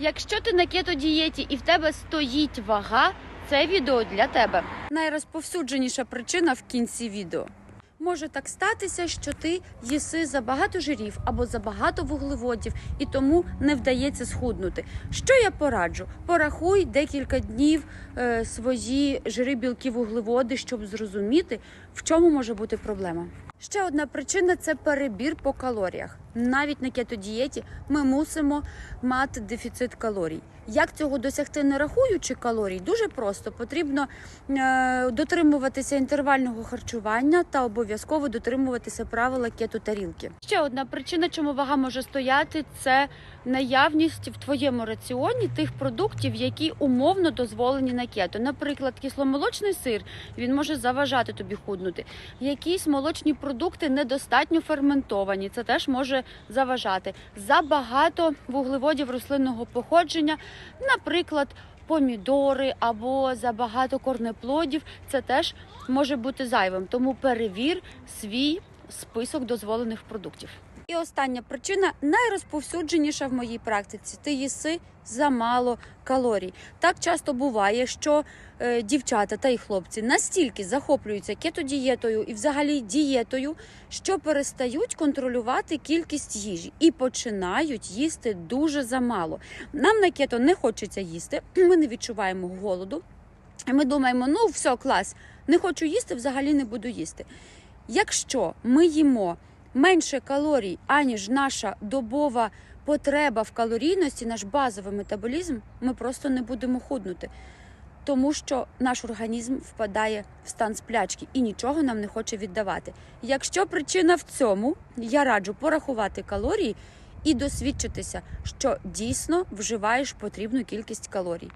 Якщо ти на кето-дієті і в тебе стоїть вага, це відео для тебе. Найрозповсюдженіша причина в кінці відео. Може так статися, що ти їси забагато жирів або забагато вуглеводів, і тому не вдається схуднути. Що я пораджу? Порахуй декілька днів е, свої жири, білки, вуглеводи, щоб зрозуміти, в чому може бути проблема. Ще одна причина це перебір по калоріях. Навіть на кетодієті ми мусимо мати дефіцит калорій. Як цього досягти, не рахуючи калорій, дуже просто потрібно е, дотримуватися інтервального харчування та обов'язково дотримуватися правила кето-тарілки. Ще одна причина, чому вага може стояти, це наявність в твоєму раціоні тих продуктів, які умовно дозволені на кето. Наприклад, кисломолочний сир він може заважати тобі худнути. Якісь молочні продукти недостатньо ферментовані, це теж може заважати. Забагато вуглеводів рослинного походження, наприклад. Помідори або забагато корнеплодів це теж може бути зайвим. Тому перевір свій список дозволених продуктів. І остання причина найрозповсюдженіша в моїй практиці. Ти їси замало калорій. Так часто буває, що е, дівчата та й хлопці настільки захоплюються кетодієтою і взагалі дієтою, що перестають контролювати кількість їжі і починають їсти дуже замало. Нам на кето не хочеться їсти, ми не відчуваємо голоду. І ми думаємо, ну все, клас, не хочу їсти, взагалі не буду їсти. Якщо ми їмо менше калорій, аніж наша добова потреба в калорійності, наш базовий метаболізм, ми просто не будемо худнути. Тому що наш організм впадає в стан сплячки і нічого нам не хоче віддавати. Якщо причина в цьому, я раджу порахувати калорії і досвідчитися, що дійсно вживаєш потрібну кількість калорій.